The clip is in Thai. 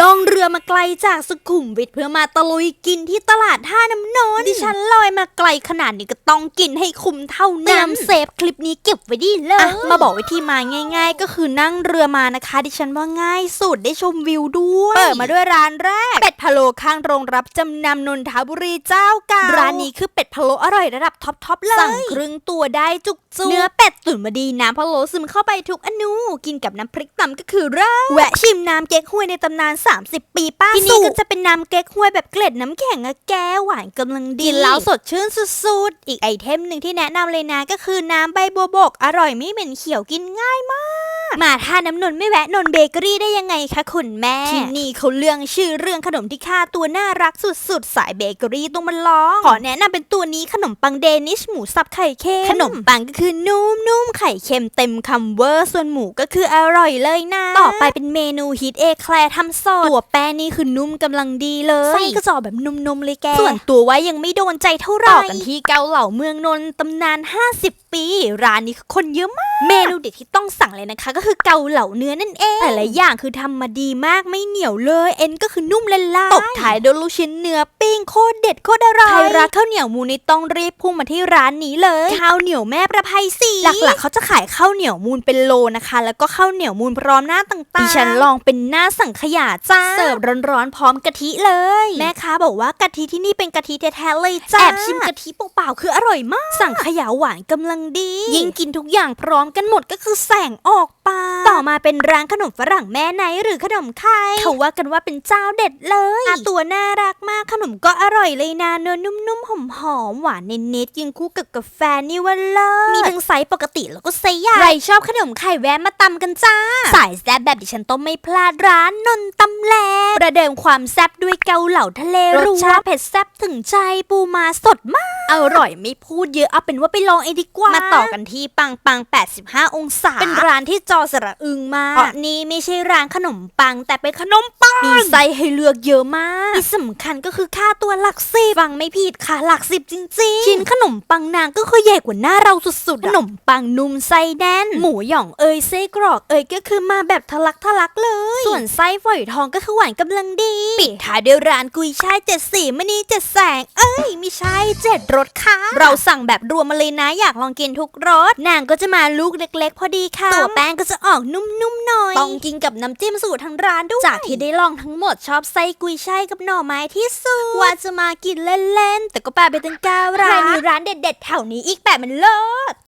ลองเรือมาไกลจากสุขุมวิทเพื่อมาตะลุยกินที่ตลาดท่าน้ำนนท์ดิฉันลอยมาไกลขนาดนี้ก็ต้องกินให้คุ้มเท่านั้น เซฟคลิปนี้เก็บไว้ดีเลยมาบอกวิธีมาง่าย ๆ ก็คือนั่งเรือมานะคะ ดิฉันว่าง่ายสุดได้ชมวิวด้วย เปิดมาด้วยร้านแรก เป็ดพะโล้ข้างโรงรับจำนำนนทบุรีเจ้าเก่าร้านนี้คือเป็ดพะโล้อร่อยระดับท็อปทอปเลยสั่งครึ่งตัวได้จุกจุกเนื้อเป็ดตุ๋นมาดีน้ำพะโล้ซึมเข้าไปทุกอนูกินกับน้ำพริกตำก็คือเลิศแวะชิมน้ำเก๊กฮวยในตำนาน30 ปีป้าที่นี่ก็จะเป็นน้ำเก๊กฮวยแบบเกล็ดน้ำแข็งอะแก้วหวานกำลังดีกินแล้วสดชื่นสุดๆ อีกไอเทมหนึ่งที่แนะนำเลยนะก็คือน้ำใบบัวบก อร่อยไม่เหม็นเขียวกินง่ายมาก มาท่าน้ำนนท์ไม่แวะนนท์เบเกอรี่ได้ยังไงคะคุณแม่ ที่นี่เขาเรื่องชื่อเรื่องขนมที่ค่าตัวน่ารักสุดๆ สายเบเกอรี่ต้องมาลอง ขอแนะนำเป็นตัวนี้ขนมปังเดนิชหมูสับไข่เค็ม ขนมปังก็คือนุ่มๆไข่เค็มเต็มคำเวอร์ส่วนหมูก็คืออร่อยเลยนะ ต่อไปเป็นเมนูฮิตเอแคลร์ทำสดตัวแป้งนี่คือนุ่มกำลังดีเลยไส้ก็จะออกแบบนุ่มๆเลยแก ส่วนตัวไว้ยังไม่โดนใจเท่าไหร่ต่อกันที่เกาเหลาเมืองนนท์ตำนาน 50 ปี ร้านนี้คือคนเยอะมาก เมนูเด็ดที่ต้องสั่งเลยนะคะ ก็คือเกาเหลาเนื้อนั่นเองแต่ละอย่างคือทำมาดีมากไม่เหนียวเลยเอ็นก็คือนุ่มละลายตบท้ายด้วยลูกชิ้นเนื้อปิ้งโคตรเด็ดโคตรอร่อยใครรักข้าวเหนียวมูลนี่ต้องรีบพุ่งมาที่ร้านนี้เลยข้าวเหนียวแม่ประภัยศรีหลักๆเขาจะขายข้าวเหนียวมูลเป็นโลนะคะ แล้วก็ข้าวเหนียวมูลพร้อมหน้าต่างๆดิฉันลองเป็นหน้าสังขยาจ้าเสิร์ฟร้อนๆพร้อมกะทิเลย แม่ค้าบอกว่ากะทิที่นี่เป็นกะทิแท้ๆเลยจ้าแอบชิมกะทิเปล่าๆคืออร่อยมาก สังขยาหวานกำลังดี ยิ่งกินทุกอย่างพร้อมกันหมดก็คือแสงออกปา ต่อมาเป็นร้านขนมฝรั่งแม่ไนท์หรือขนมไข่เขาว่ากันว่าเป็นเจ้าเด็ดเลยหน้าตัวน่ารักมากขนมก็อร่อยเลยนะเนื้อนุ่มๆหอมๆหวานเน็ตๆกินคู่กับกาแฟนี่ว่าเลิศมีทั้งไซส์ปกติแล้วก็ไซส์ใหญ่ใครชอบขนมไข่แวะมาตำกันจ้า สายแซ่บแบบดิฉันต้องไม่พลาดร้านนนตำแลประเดิมความแซ่บด้วยเกาเหลาทะเลรสชาติเผ็ดแซ่บถึงใจปูมาสดมากอร่อยไม่พูดเยอะเอาเป็นว่าไปลองเองดีกว่า มาต่อกันที่ปังปัง 85 องศา เป็นร้านที่จอสระอึงมากเพราะนี่ไม่ใช่ร้านขนมปัง แต่เป็นขนมปัง มีไส้ให้เลือกเยอะมากที่สำคัญก็คือค่าตัวหลักสิบฟังไม่ผิดค่ะหลักสิบจริงๆ ชิ้นขนมปังนางก็คือใหญ่กว่าหน้าเราสุดๆ ขนมปังนุ่มไส้แน่น หมูหย่องเอยไส้กรอกเอยก็คือมาแบบทะลักทะลักเลย ส่วนไส้ฝอยทองก็คือหวานกำลังดี ปิดท้ายด้วยร้านกุยช่ายเจ็ดสีมณีเจ็ดแสง เอ้ยไม่ใช่เจ็ดรสค่ะ เราสั่งแบบรวมมาเลยนะอยากลองกินทุกรสนางก็จะมาลูกเล็ก ๆ พอดีค่ะตัวแป้งก็จะออกนุ่มๆหน่อย ต้องกินกับน้ำจิ้มสูตรทางร้านด้วย จากที่ได้ลองทั้งหมดชอบไส้กุยช่ายกับหน่อไม้ที่สุด ว่าจะมากินเล่นๆ แต่ก็ปาไปตั้งเก้าร้านใครมีร้านเด็ดๆแถวนี้อีกแบบมันเลิศ